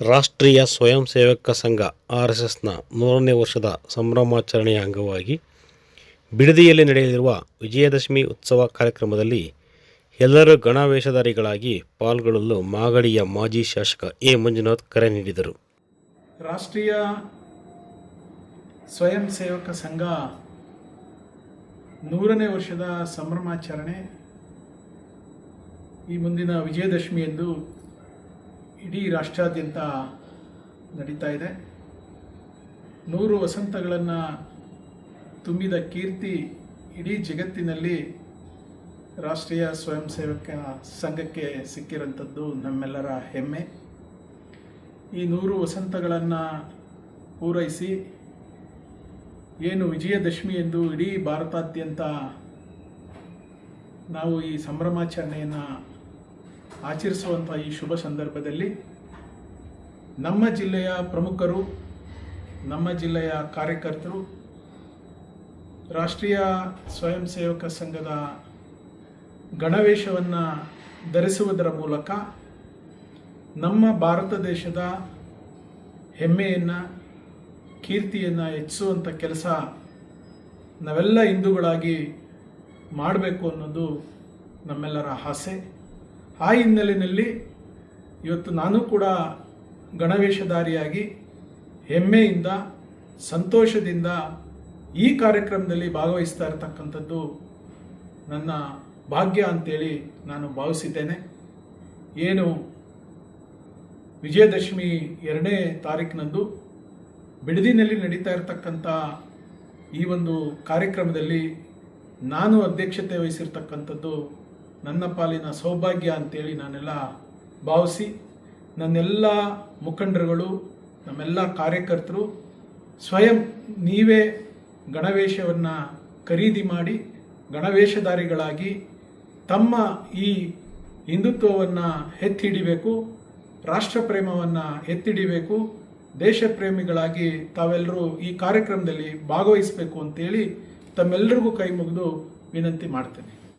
ರಾಷ್ಟ್ರೀಯ ಸ್ವಯಂ ಸೇವಕ ಸಂಘ ಆರ್ ಎಸ್ ಎಸ್ನ ನೂರನೇ ವರ್ಷದ ಸಂಭ್ರಮಾಚರಣೆಯ ಅಂಗವಾಗಿ ಬಿಡದಿಯಲ್ಲಿ ನಡೆಯಲಿರುವ ವಿಜಯದಶಮಿ ಉತ್ಸವ ಕಾರ್ಯಕ್ರಮದಲ್ಲಿ ಎಲ್ಲರೂ ಗಣವೇಷಧಾರಿಗಳಾಗಿ ಪಾಲ್ಗೊಳ್ಳಲು ಮಾಗಡಿಯ ಮಾಜಿ ಶಾಸಕ ಎ. ಮಂಜುನಾಥ್ ಕರೆ ನೀಡಿದರು. ರಾಷ್ಟ್ರೀಯ ಸ್ವಯಂ ಸೇವಕ ಸಂಘ ನೂರನೇ ವರ್ಷದ ಸಂಭ್ರಮಾಚರಣೆ ಈ ಮುಂದಿನ ವಿಜಯದಶಮಿಯಂದು ಇಡೀ ರಾಷ್ಟ್ರಾದ್ಯಂತ ನಡೀತಾ ಇದೆ. ನೂರು ವಸಂತಗಳನ್ನು ತುಂಬಿದ ಕೀರ್ತಿ ಇಡೀ ಜಗತ್ತಿನಲ್ಲಿ ರಾಷ್ಟ್ರೀಯ ಸ್ವಯಂ ಸೇವಕ ಸಂಘಕ್ಕೆ ಸಿಕ್ಕಿರೋಂಥದ್ದು ನಮ್ಮೆಲ್ಲರ ಹೆಮ್ಮೆ. ಈ ನೂರು ವಸಂತಗಳನ್ನು ಪೂರೈಸಿ ಏನು ವಿಜಯದಶಮಿ ಎಂದು ಇಡೀ ಭಾರತಾದ್ಯಂತ ನಾವು ಈ ಸಂಭ್ರಮಾಚರಣೆಯನ್ನು ಆಚರಿಸುವಂಥ ಈ ಶುಭ ಸಂದರ್ಭದಲ್ಲಿ ನಮ್ಮ ಜಿಲ್ಲೆಯ ಪ್ರಮುಖರು, ನಮ್ಮ ಜಿಲ್ಲೆಯ ಕಾರ್ಯಕರ್ತರು, ರಾಷ್ಟ್ರೀಯ ಸ್ವಯಂ ಸೇವಕ ಸಂಘದ ಗಣವೇಶವನ್ನು ಧರಿಸುವುದರ ಮೂಲಕ ನಮ್ಮ ಭಾರತ ದೇಶದ ಹೆಮ್ಮೆಯನ್ನು, ಕೀರ್ತಿಯನ್ನು ಹೆಚ್ಚಿಸುವಂಥ ಕೆಲಸ ನಾವೆಲ್ಲ ಹಿಂದೂಗಳಾಗಿ ಮಾಡಬೇಕು ಅನ್ನೋದು ನಮ್ಮೆಲ್ಲರ ಆಸೆ. ಆ ಹಿನ್ನೆಲೆಯಲ್ಲಿ ಇವತ್ತು ನಾನು ಕೂಡ ಗಣವೇಷಧಾರಿಯಾಗಿ ಹೆಮ್ಮೆಯಿಂದ, ಸಂತೋಷದಿಂದ ಈ ಕಾರ್ಯಕ್ರಮದಲ್ಲಿ ಭಾಗವಹಿಸ್ತಾ ಇರತಕ್ಕಂಥದ್ದು ನನ್ನ ಭಾಗ್ಯ ಅಂತೇಳಿ ನಾನು ಭಾವಿಸಿದ್ದೇನೆ. ಏನು ವಿಜಯದಶಮಿ ಎರಡನೇ ತಾರೀಕಿನಂದು ಬಿಡದಿನಲ್ಲಿ ನಡೀತಾ ಇರತಕ್ಕಂಥ ಈ ಒಂದು ಕಾರ್ಯಕ್ರಮದಲ್ಲಿ ನಾನು ಅಧ್ಯಕ್ಷತೆ ವಹಿಸಿರ್ತಕ್ಕಂಥದ್ದು ನನ್ನ ಪಾಲಿನ ಸೌಭಾಗ್ಯ ಅಂತೇಳಿ ನಾನೆಲ್ಲ ಭಾವಿಸಿ ನನ್ನೆಲ್ಲ ಮುಖಂಡರುಗಳು, ನಮ್ಮೆಲ್ಲ ಕಾರ್ಯಕರ್ತರು ಸ್ವಯಂ ನೀವೇ ಗಣವೇಶವನ್ನು ಖರೀದಿ ಮಾಡಿ ಗಣವೇಷಧಾರಿಗಳಾಗಿ ತಮ್ಮ ಈ ಹಿಂದುತ್ವವನ್ನು ಎತ್ತಿಡಿಬೇಕು ರಾಷ್ಟ್ರ ಪ್ರೇಮವನ್ನು ಎತ್ತಿಡಿಬೇಕು ದೇಶ ಪ್ರೇಮಿಗಳಾಗಿ ತಾವೆಲ್ಲರೂ ಈ ಕಾರ್ಯಕ್ರಮದಲ್ಲಿ ಭಾಗವಹಿಸಬೇಕು ಅಂತೇಳಿ ತಮ್ಮೆಲ್ಲರಿಗೂ ಕೈ ಮುಗಿದು ವಿನಂತಿ ಮಾಡ್ತೇನೆ.